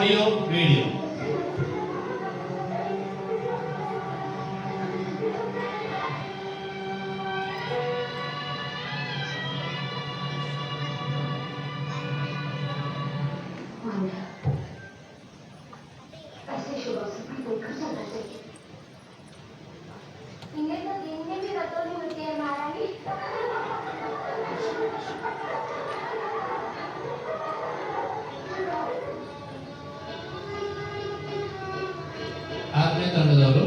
Audio video ಆರನೇ ತಂಡದವರು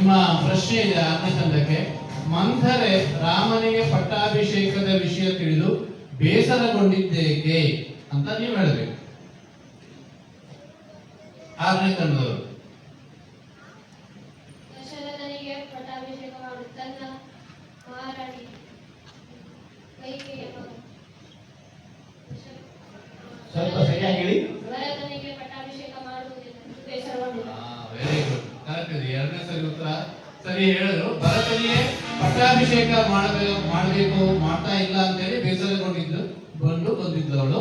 ನಿಮ್ಮ ಪ್ರಶ್ನೆ ಇದೆ ತಂಡಕ್ಕೆ ಮಂಥರೆ ರಾಮನಿಗೆ ಪಟ್ಟಾಭಿಷೇಕದ ವಿಷಯ ತಿಳಿದು ಬೇಸರಗೊಂಡಿದ್ದೇಕೆ ಅಂತ ನೀವು ಹೇಳಬೇಕು. ಆರನೇ ತಂಡದವರು ದಶರಥನಿಗೆ ಪಟ್ಟಾಭಿಷೇಕ ಮಾಡು ತನ್ನ ಮಹಾರಾಣಿ ಕೈಕೆಯ ಮಗ ದಶ- ಸ್ವಲ್ಪ ಸರಿಯಾಗಿ ಹೇಳಿ ಭರತನಿಗೆ ಪಟ್ಟಾಭಿಷೇಕ ಮಾಡುವುದಿಲ್ಲ ಬೇಸರಗೊಂಡಿಲ್ಲ ವೆರಿ ಗುಡ್ ಕರೆಕ್ಟ್ ಇದೆ ಎರಡನೇ ಸರಿ ಉತ್ತರ. ಸರಿ ಹೇಳಿದ್ರು. ಭರತನಿಗೆ ಪಟ್ಟಾಭಿಷೇಕ ಮಾಡಬೇಕು ಮಾಡಬೇಕು ಮಾಡ್ತಾ ಇಲ್ಲ ಅಂತೇಳಿ ಬೇಸರಗೊಂಡಿದ್ದು ಬಂದು ಬಂದಿದ್ದು ಅವಳು.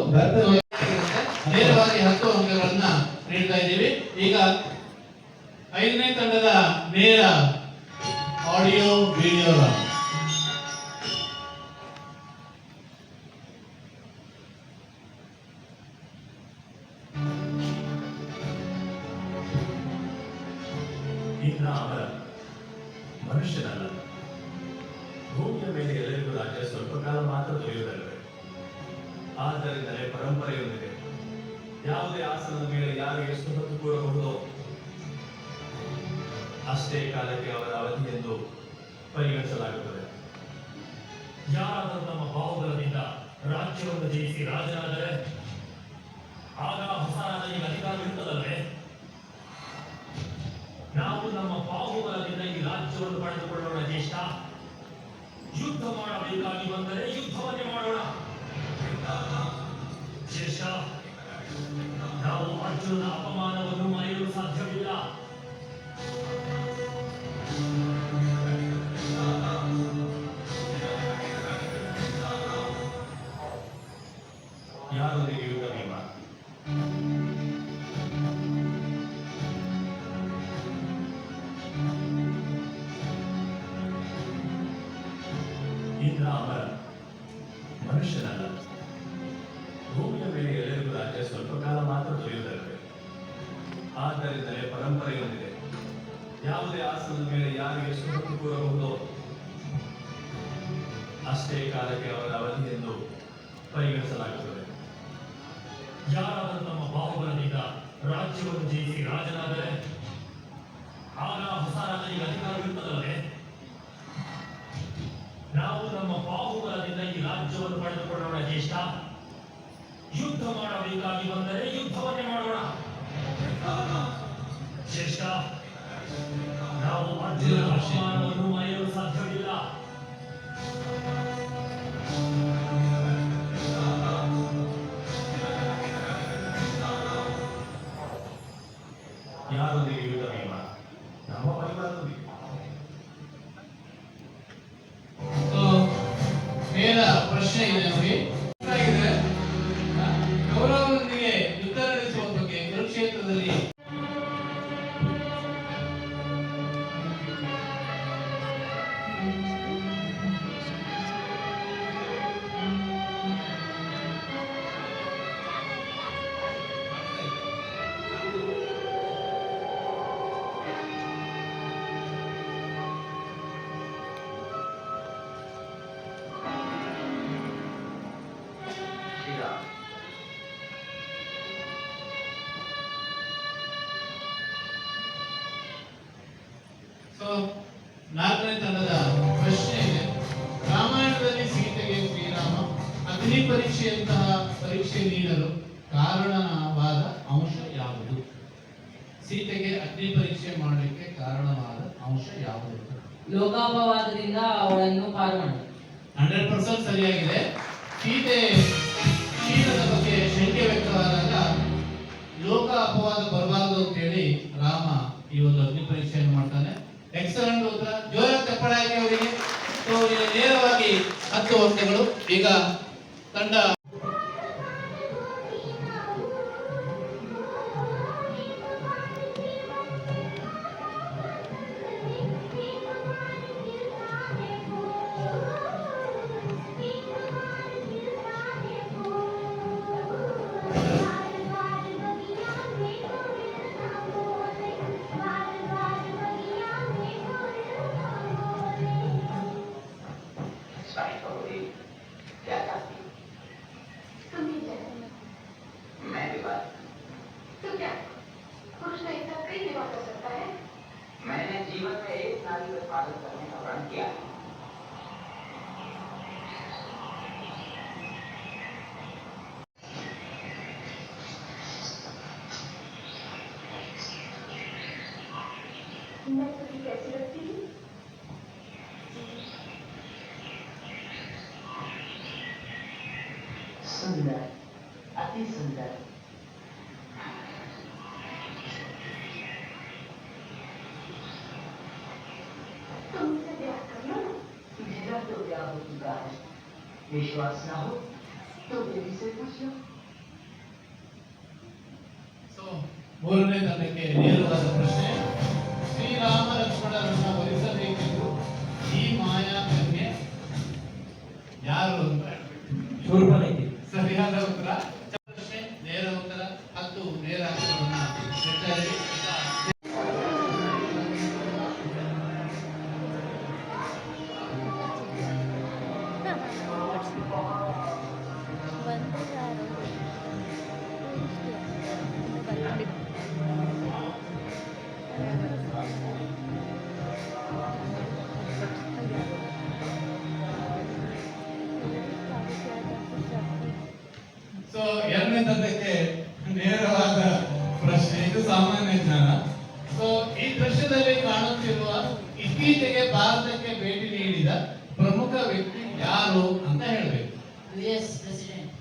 ನೇರವಾಗಿ ಹತ್ತು ಅಂಕಗಳನ್ನ ನೀಡ್ತಾ ಇದ್ದೀವಿ. ಈಗ ಐದನೇ ತಂಡದ ನೇರ ಆಡಿಯೋ ವಿಡಿಯೋ ಭೂಮಿಯ ಮೇಲೆ ಎಲ್ಲರಿಗೂ ರಾಜ್ಯ ಸ್ವಲ್ಪ ಕಾಲ ಮಾತ್ರ ದೊರೆಯುವುದಲ್ಲವೇ ಆದ್ದರಿಂದಲೇ ಪರಂಪರೆಯೊಂದಿದೆ ಯಾವುದೇ ಆಸನದ ಮೇಲೆ ಯಾರು ಎಷ್ಟು ಹೊತ್ತು ಕೂರಬಹುದೋ, ಅಷ್ಟೇ ಕಾಲಕ್ಕೆ ಅವರ ಅವಧಿ ಎಂದು ಪರಿಗಣಿಸಲಾಗುತ್ತದೆ. ಯಾರಾದರೂ ನಮ್ಮ ಬಾಹುಬಲದಿಂದ ರಾಜ್ಯವನ್ನು ಜಯಿಸಿ ರಾಜನಾದರೆ ಆಗ ಹೊಸ ರಾಜನಿಗೆ ನಾವು ನಮ್ಮ ಬಾಹುಬಲದಿಂದ ಈ ರಾಜ್ಯವನ್ನು ಪಡೆದುಕೊಳ್ಳೋಣ ಜ್ಯೇಷ್ಠ ಯುದ್ಧ ಮಾಡಬೇಕಾಗಿ ಬಂದರೆ ಯುದ್ಧವನ್ನೇ ಮಾಡೋಣ. ಶೇಷ ನಾವು ಅರ್ಜುನ ಅಪಮಾನವನ್ನು ಮರೆಯಲು ಸಾಧ್ಯವಿಲ್ಲ. ಆದ್ದರಿಂದಲೇ ಪರಂಪರೆಯೊಂದಿದೆ ಯಾವುದೇ ಆಸನದ ಮೇಲೆ ಯಾರು ಎಷ್ಟು ಕೂರಬಹುದೋ, ಅಷ್ಟೇ ಕಾಲಕ್ಕೆ ಅವರ ಅವಧಿ ಎಂದು ಪರಿಗಣಿಸಲಾಗುತ್ತದೆ. ಯಾರಾದರೂ ತಮ್ಮ ಬಾಹುಬಲದಿಂದ ರಾಜ್ಯವನ್ನು ಜಯಿಸಿ ರಾಜನಾದರೆ, ಆಗ ಹೊಸ ರಾಜನಿಗೆ ಅಧಿಕಾರವಿರುತ್ತದಲ್ಲದೆ ನಾವು ನಮ್ಮ ಬಾಹುಬಲದಿಂದ ಈ ರಾಜ್ಯವನ್ನು ಪಡೆದುಕೊಳ್ಳೋಣ ಜ್ಯೇಷ್ಠ ಯುದ್ಧ ಮಾಡಬೇಕಾಗಿ ಬಂದರೆ ಯುದ್ಧವನ್ನೇ ಮಾಡೋಣ. ಜ್ಯೇಷ್ಠ ನಾವು ಅರ್ಜುನ ಅಪಮಾನವನ್ನು ಮರೆಯಲು ಸಾಧ್ಯವಿಲ್ಲ ಅಗ್ನಿ ಪರೀಕ್ಷೆಯಂತಹ ಪರೀಕ್ಷೆ ನೀಡಲು ಕಾರಣವಾದ ಅಂಶ ಯಾವುದು? ಸೀತೆಗೆ ಅಗ್ನಿ ಪರೀಕ್ಷೆ ಮಾಡಲಿಕ್ಕೆ ಕಾರಣವಾದ ಅಂಶ ಯಾವುದು? ಲೋಕಾಪವಾದದಿಂದ ಅವಳನ್ನು ಪಾರು ಮಾಡಿ ಹಂಡ್ರೆಡ್ ಪರ್ಸೆಂಟ್ ಸರಿಯಾಗಿದೆ. ಸೀತೆ ಶೀಲದ ಬಗ್ಗೆ ಶಂಕೆ ವ್ಯಕ್ತವಾದಾಗ ಲೋಕ ಅಪವಾದ ಬರಬಾರದು ಅಂತ ಹೇಳಿ ರಾಮ ಈ ಒಂದು ಅಗ್ನಿ ಪರೀಕ್ಷೆಯನ್ನು ಮಾಡ್ತಾನೆ. ಎಕ್ಸಲೆಂಟ್ ಉತ್ತರ. ಜೋರ ಚಪ್ಪಳ ಅವರಿಗೆ. ನೇರವಾಗಿ ಹತ್ತು ವರ್ಷಗಳು ಈಗ ತಂಡ पुरुष का हिस्सा कई विवाह कर सकता है। मैंने जीवन में एक नारी का पालन करने का वर्ण किया। है मेरा तो क्या हो चुका है विश्वास ना हो तो देवी से पूछ लो ಸೊ ಮೂರನೇ ತಂಡಕ್ಕೆ ನೇರವಾದ ಪ್ರಶ್ನೆ ಶ್ರೀರಾಮ ಲಕ್ಷ್ಮಣರನ್ನ ವರಿಸಬೇಕೆಂದು ಈ ಮಾಯಾ ಕನ್ಯೆ ಯಾರು ಅಂತ ಹೇಳ್ಬೇಕು. ಶೂರ್ಪನಖಿ ಸರಿಯಾದ ಉತ್ತರ ಯು ಎಸ್ ಪ್ರೆಸಿಡೆಂಟ್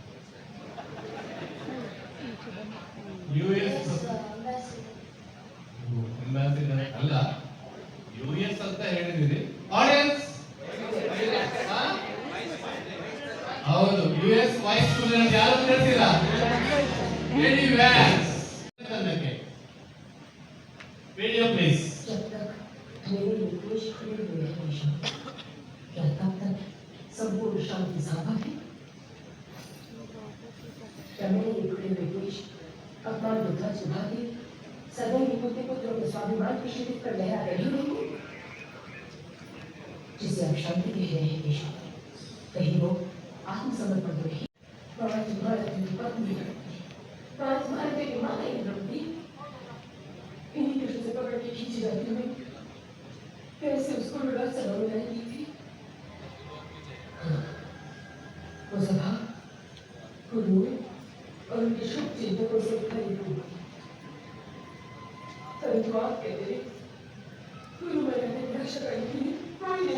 ध्वज उठा के सदैव विभूति को जो स्वाभिमान की शिविर पर लहरा रही रहेंगे जिसे आप शांति कह रहे हैं कहीं वो आत्मसमर्पण ತಂದು ಹಾಕಿದ್ದೀನಿ ಗುರು ಮನೆಯಲ್ಲಿ ನಿರಾಶರಾಗಿದ್ದೀನಿ ಮಾಡಿದೆ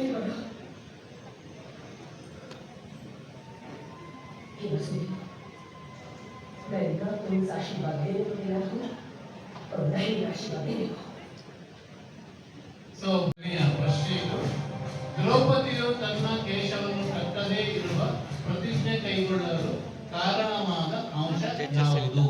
ದ್ರೌಪದಿಯು ತನ್ನ ಕೇಶವನ್ನು ಕಟ್ಟದೇ ಇರುವ ಪ್ರತಿಷ್ಠೆ ಕೈಗೊಳ್ಳಲು ಕಾರಣವಾದ ಅಂಶ ಯಾವುದು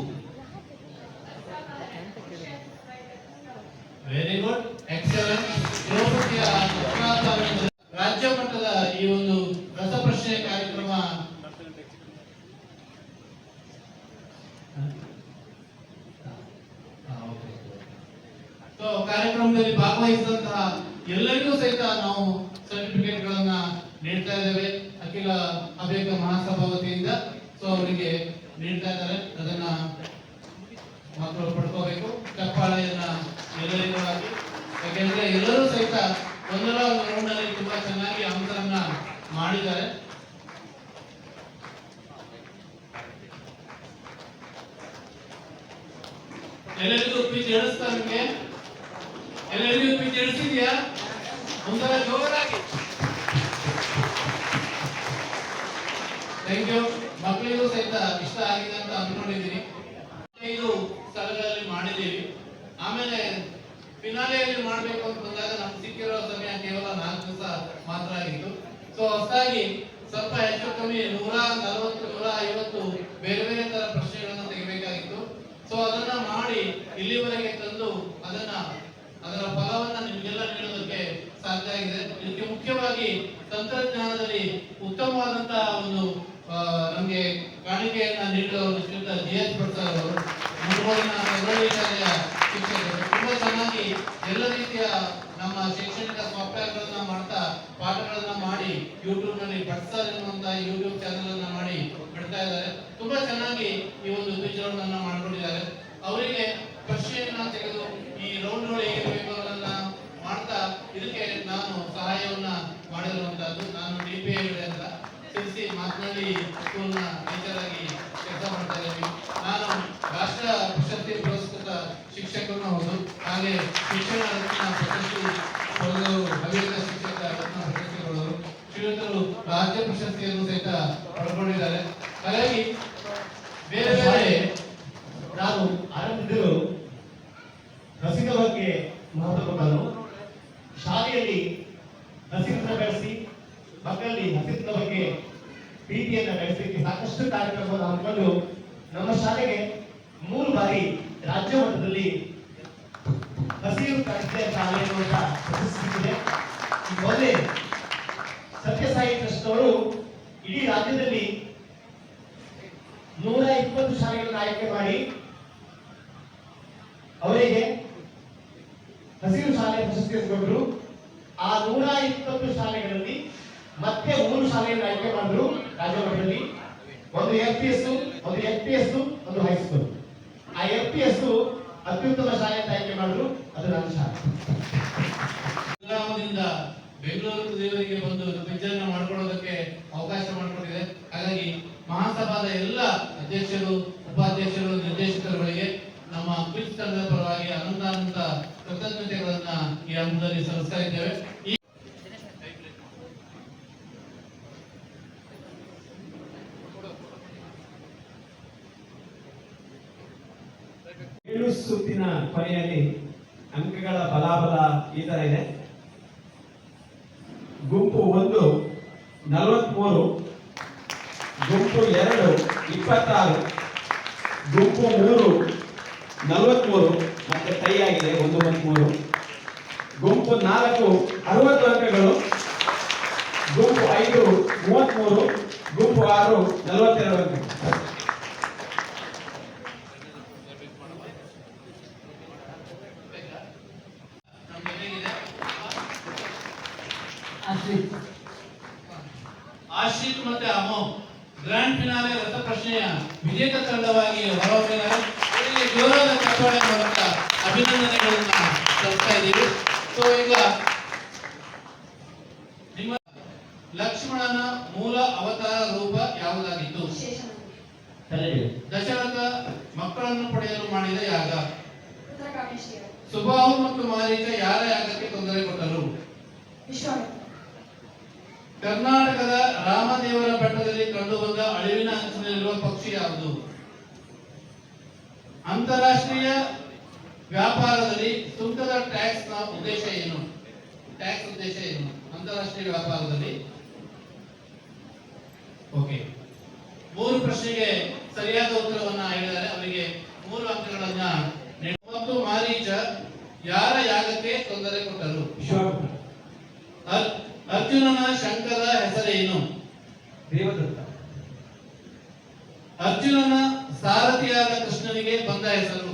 ಭಾಗವಹಿಸಿದಂತಹ ಎಲ್ಲರಿಗೂ ಸಹಿತ ನಾವು ಸರ್ಟಿಫಿಕೇಟ್ ಗಳನ್ನ ನೀಡ್ತಾ ಇದ್ದೇವೆ. ಅಖಿಲ ಅಭೇಕ ಮಹಾಸಭಾ ವತಿಯಿಂದ. ಸೊ ಅವರಿಗೆ ನೀಡ್ತಾ ಇದ್ದಾರೆ. ಅದನ್ನ ಮಕ್ಕಳು ಪಡ್ಕೋಬೇಕು. ಚಪ್ಪಾಳೆಯನ್ನ ಎಲ್ಲರಿಗೂ ಹಾಕಿ. ಯಾಕೆಂದ್ರೆ ಎಲ್ಲರೂ ಸಹಿತ ಒಂದರ ಗ್ರೌಂಡಲ್ಲಿ ತುಂಬಾ ಚೆನ್ನಾಗಿ ಅಂಶವನ್ನ ಮಾಡಿದ್ದಾರೆ. ಎಲ್ಲರಿಗೂ ಪ್ರೀತಿ ಹೇಳಿಸ್ತಾ ನಿಮಗೆ. ಎಲ್ಲರಿಗೂ ತಿಳಿಸಿದ್ಯಾ ಒಂಥರ ಜೋರಾಗಿ. ಥ್ಯಾಂಕ್ ಯು ಮಕ್ಕಳಿಗೂ ಸಹಿತ ಇಷ್ಟ ಆಗಿದೆ ಅಂತ ಅಂದ್ಕೊಂಡಿದ್ದೀನಿ. ಇದು ಸ್ಥಳಗಳಲ್ಲಿ ಮಾಡಿದ್ದೀವಿ. ಆಮೇಲೆ ಫಿನಾಲೆಯಲ್ಲಿ ಮಾಡಬೇಕು ಅಂತ ಬಂದಾಗ ನಮ್ಗೆ ಸಿಕ್ಕಿರೋ ಸಮಯ ಕೇವಲ ನಾಲ್ಕು ದಿವಸ ಮಾತ್ರ ಆಗಿತ್ತು. ಸೊ ಹೊಸದಾಗಿ ಸ್ವಲ್ಪ ಹೆಚ್ಚು ಕಮ್ಮಿ ನೂರ ನಲವತ್ತು, ನೂರ ಐವತ್ತು ಬೇರೆ ಬೇರೆ ತರ ಪ್ರಶ್ನೆಗಳನ್ನ ತೆಗಿಬೇಕಾಗಿತ್ತು ಸೊ ಅದನ್ನ ಮಾಡಿ ಇಲ್ಲಿವರೆಗೆ ತಂದು ಅದನ್ನ ಅದರ ಫಲವನ್ನ ನಿಮ್ಗೆಲ್ಲ ನೀಡೋದಕ್ಕೆ ಇದಕ್ಕೆ ಮುಖ್ಯವಾಗಿ ತಂತ್ರಜ್ಞಾನದಲ್ಲಿ ಉತ್ತಮವಾದಂತಹ ಒಂದು ನಮಗೆ ಕಾಣಿಕೆಯನ್ನ ನೀಡಿದವರು ಶ್ರೀಯುತ ಜಿ ಎಸ್ ಪ್ರಸಾದ್ ಅವರು. ಶಿಕ್ಷಕರು. ತುಂಬಾ ಚೆನ್ನಾಗಿ ಎಲ್ಲ ರೀತಿಯ ನಮ್ಮ ಶೈಕ್ಷಣಿಕ ಸಾಫ್ಟ್ವೇರ್ಗಳನ್ನ ಮಾಡ್ತಾ ಪಾಠಗಳನ್ನ ಮಾಡಿ ಯೂಟ್ಯೂಬ್ನಲ್ಲಿ ಬಟ್ಸರ್ ಎನ್ನುವಂತಹ ಯೂಟ್ಯೂಬ್ ಚಾನೆಲ್ ಅನ್ನ ಮಾಡಿ ಬಿಡ್ತಾ ಇದ್ದಾರೆ. ತುಂಬಾ ಚೆನ್ನಾಗಿ ಈ ಒಂದು ಕ್ವಿಜ್ ಮಾಡ್ಕೊಂಡಿದ್ದಾರೆ. ಅವರಿಗೆ ಪ್ರಶ್ನೆಯನ್ನ ತೆಗೆದು ಈ ರೌಂಡ್ಗಳು ನಾನು ಸಹಾಯವನ್ನ ಮಾಡಿರುವಂತಹದ್ದು ನಾನು ಡಿ ಪಿ ಅಂತ ತಿಳಿಸಿ ಮಾತನಾಡಿ ಸ್ಕೂಲ್ನ ಟೀಚರ್ ಕೆಲಸ ಮಾಡ್ತಾ ಇದ್ದೀವಿ ನಾನು ರಾಷ್ಟ್ರ ಪ್ರಶಸ್ತಿ ಪುರಸ್ಕೃತ ಶಿಕ್ಷಕನೂ ಹೌದು. ಹಾಗೆ ಶಿಕ್ಷಣ ರತ್ನ ಪ್ರಶಸ್ತಿ ಪಡೆದವರು ಹವ್ಯಕ ಶಿಕ್ಷಕ ರತ್ನ ಪ್ರಶಸ್ತಿಗಳು ಶ್ರೀಯುತರು ರಾಜ್ಯ ಪ್ರಶಸ್ತಿಯನ್ನು ಸಹಿತ ಪಡ್ಕೊಂಡಿದ್ದಾರೆ ಹಾಗಾಗಿ ಬೇರೆ ಬೇರೆ ನಾನು ಆರಂಭಿಸಿದರು ರಸಿಕ ಬಗ್ಗೆ ಮಹತ್ವ ಕೊಟ್ಟನು ಶಾಲೆಯಲ್ಲಿ ಹಸಿರನ್ನ ಬೆಳೆಸಿ, ಮಕ್ಕಳಲ್ಲಿ ಹಸಿರಿನ ಬಗ್ಗೆ ಪ್ರೀತಿಯನ್ನ ಬೆಳೆಸಲಿಕ್ಕೆ ಸಾಕಷ್ಟು ಕಾರ್ಯಕ್ರಮವನ್ನು ಹಮ್ಮಿಕೊಂಡು ನಮ್ಮ ಶಾಲೆಗೆ ಮೂರು ಬಾರಿ ರಾಜ್ಯ ಮಟ್ಟದಲ್ಲಿ ಹಸಿರು ಕಲಿಕೆ ಶಾಲೆ ಅನ್ನುವಂತ ಪ್ರಶಸ್ತಿ ಈ ಮೊದಲೇ ಸತ್ಯಸಾಯಿ ಟ್ರಸ್ಟ್ ಅವರು ಇಡೀ ರಾಜ್ಯದಲ್ಲಿ ನೂರ ಇಪ್ಪತ್ತು ಶಾಲೆಗಳನ್ನು ಆಯ್ಕೆ ಮಾಡಿ ಅವರಿಗೆ ಹಸಿರು ಶಾಲೆ ಪ್ರಶಸ್ತಿಯನ್ನು ಕೊಟ್ಟರು. ಆ ನೂರ ಇಪ್ಪತ್ತು ಶಾಲೆಗಳಲ್ಲಿ ಮತ್ತೆ ಮೂರು ಶಾಲೆಯನ್ನು ಆಯ್ಕೆ ಮಾಡಿದ್ರು ರಾಜ್ಯ ಮಟ್ಟದಲ್ಲಿ ಒಂದು ಎಫ್ ಪಿ ಎಸ್ ಒಂದು ಎಫ್ ಪಿ ಎಸ್ ಒಂದು ಹೈಸ್ಕೂಲ್ ಆ ಎಫ್ ಪಿ ಎಸ್ ಅತ್ಯುತ್ತಮ ಶಾಲೆ ಅಂತ ಆಯ್ಕೆ ಮಾಡಿದ್ರು, ಅದು ನನ್ನ ಶಾಲೆ. ಬೆಂಗಳೂರು ದೇವರಿಗೆ ಬಂದು ವಿಜಯನ ಮಾಡ್ಕೊಳ್ಳೋದಕ್ಕೆ ಅವಕಾಶ ಮಾಡಿಕೊಟ್ಟಿದೆ. ಹಾಗಾಗಿ ಮಹಾಸಭಾದ ಎಲ್ಲ ಅಧ್ಯಕ್ಷರು, ಉಪಾಧ್ಯಕ್ಷರು, ನಿರ್ದೇಶಕರುಗಳಿಗೆ ನಮ್ಮ ಕ್ವಿಜ್ ತಂಡದ ಪರವಾಗಿ ಅನಂತಾನಂತ ಕೃತಜ್ಞತೆಗಳನ್ನ ಈ ಹಂತದಲ್ಲಿ ಸಲ್ಲಿಸ್ತಾ ಇದ್ದೇವೆ. ಈ ಸುತ್ತಿನ ಕೊನೆಯಲ್ಲಿ ಅಂಕಗಳ ಫಲಾಫಲ ಈ ತರ ಇದೆ. ಗುಂಪು ಒಂದು, ನಲವತ್ಮೂರು, ಗುಂಪು ಎರಡು, ಇಪ್ಪತ್ತಾರು, ಗುಂಪು ಮೂರು, ನಲವತ್ಮೂರು, ಮತ್ತೆ ಟೈ ಆಗಿದೆ, ಒಂದು ಮೂರು. ಗುಂಪು ನಾಲ್ಕು, ಅರವತ್ತು ಅಂಕಗಳು. ಗುಂಪು ಐದು, ಮೂವತ್ಮೂರು, ಗುಂಪು ಆರು, ನಲವತ್ತೆರಡು ಅಂಕಗಳು. ಗ್ರ್ಯಾಂಡ್ ಫಿನಾಲೆ ರಸಪ್ರಶ್ನೆಯ ವಿಜೇತ ತಂಡವಾಗಿ ಹೊರಹೊಮ್ಮಿದ್ದಾರೆ ಜೋರಾದ ಮೂಲಕ ಅಭಿನಂದನೆಗಳನ್ನ ಇದ್ದೀವಿ. ಸೊ ಈಗ ನಿಮ್ಮ ಲಕ್ಷ್ಮಣನ ಮೂಲ ಅವತಾರ ರೂಪ ಯಾವುದಾಗಿತ್ತು? ದಶರಥ ಮಕ್ಕಳನ್ನು ಪಡೆಯಲು ಮಾಡಿದ ಯಾಗ? ಸುಬಾಹು ಮತ್ತು ಮಾರೀಚ ಯಾರ ಯಾಗಕ್ಕೆ ತೊಂದರೆ ಕೊಟ್ಟರು? ಕರ್ನಾಟಕದ ರಾಮದೇವರ ಬೆಟ್ಟದಲ್ಲಿ ಕಂಡುಬಂದ ಅಳಿವಿನ ಅಂಚಿನಲ್ಲಿರುವ ಪಕ್ಷಿ ಯಾವುದು? ಅಂತಾರಾಷ್ಟ್ರೀಯ ವ್ಯಾಪಾರದಲ್ಲಿ ಸುಂಕದ ಟ್ಯಾಕ್ಸ್ನ ಉದ್ದೇಶ ಏನು? ಟ್ಯಾಕ್ಸ್ ಉದ್ದೇಶ ಏನು? ಅಂತಾರಾಷ್ಟ್ರೀಯ ವ್ಯಾಪಾರದಲ್ಲಿ? ಓಕೆ. ಮೂರು ಪ್ರಶ್ನೆಗೆ ಸರಿಯಾದ ಉತ್ತರವನ್ನ ಹೇಳಿದ್ದಾರೆ. ಅವರಿಗೆ ಮೂರು ಅಂಕಗಳನ್ನ ಮತ್ತು ಮಾರೀಚ ಯಾರ ಯಾಗಕ್ಕೆ ತೊಂದರೆ ಕೊಟ್ಟರು? ಅರ್ಜುನನ ಶಂಕದ ಹೆಸರೇನು ದೇವದತ್ತ ಅರ್ಜುನನ ಸಾರಥಿಯಾದ ಕೃಷ್ಣನಿಗೆ ಬಂದ ಹೆಸರು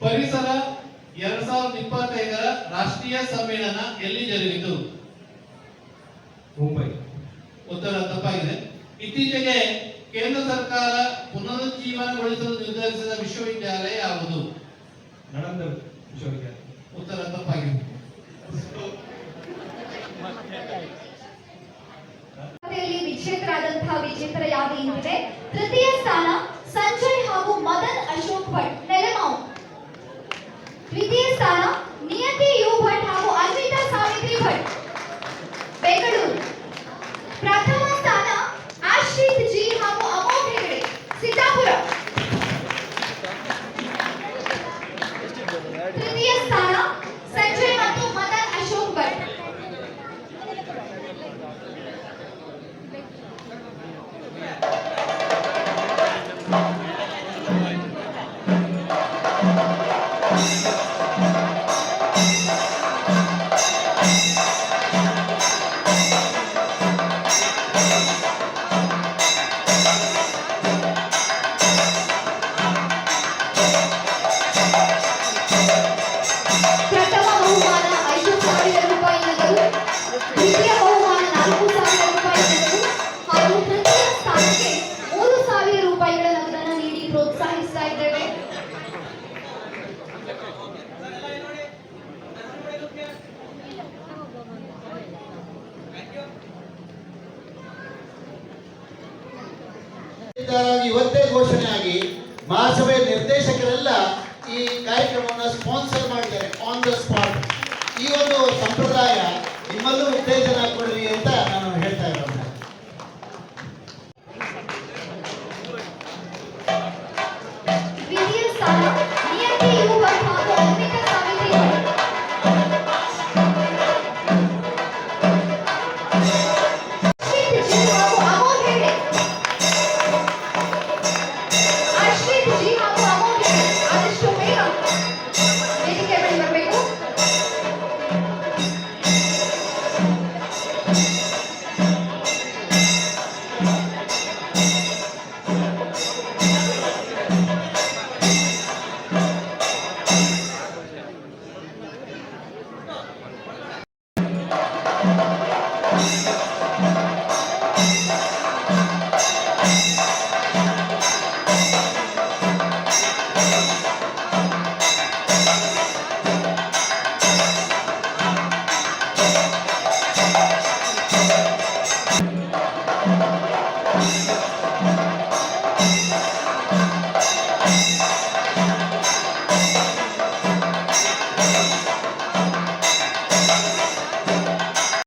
ಪರಿಸರ ಎರಡ್ ಸಾವಿರದ ಇಪ್ಪತ್ತೈದರ ರಾಷ್ಟ್ರೀಯ ಸಮ್ಮೇಳನ ಎಲ್ಲಿ ಜರುಗಿತು? ಮುಂಬೈ. ಉತ್ತರ ತಪ್ಪಾಗಿದೆ. ಇತ್ತೀಚೆಗೆ ಕೇಂದ್ರ ಸರ್ಕಾರ ಪುನರುಜ್ಜೀವನಗೊಳಿಸಲು ನಿರ್ಧರಿಸಿದ ವಿಶ್ವವಿದ್ಯಾಲಯ ಯಾವುದು? ನಳಂದ ವಿಶ್ವವಿದ್ಯಾಲಯ. ಉತ್ತರ ತಪ್ಪಾಗಿದೆ. ಸ್ಪರ್ಧೆಯಲ್ಲಿ ವಿಜೇತರಾದಂತಹ ವಿಜೇತರ ಯಾವ ನಿಂತಿದೆ ತೃತೀಯ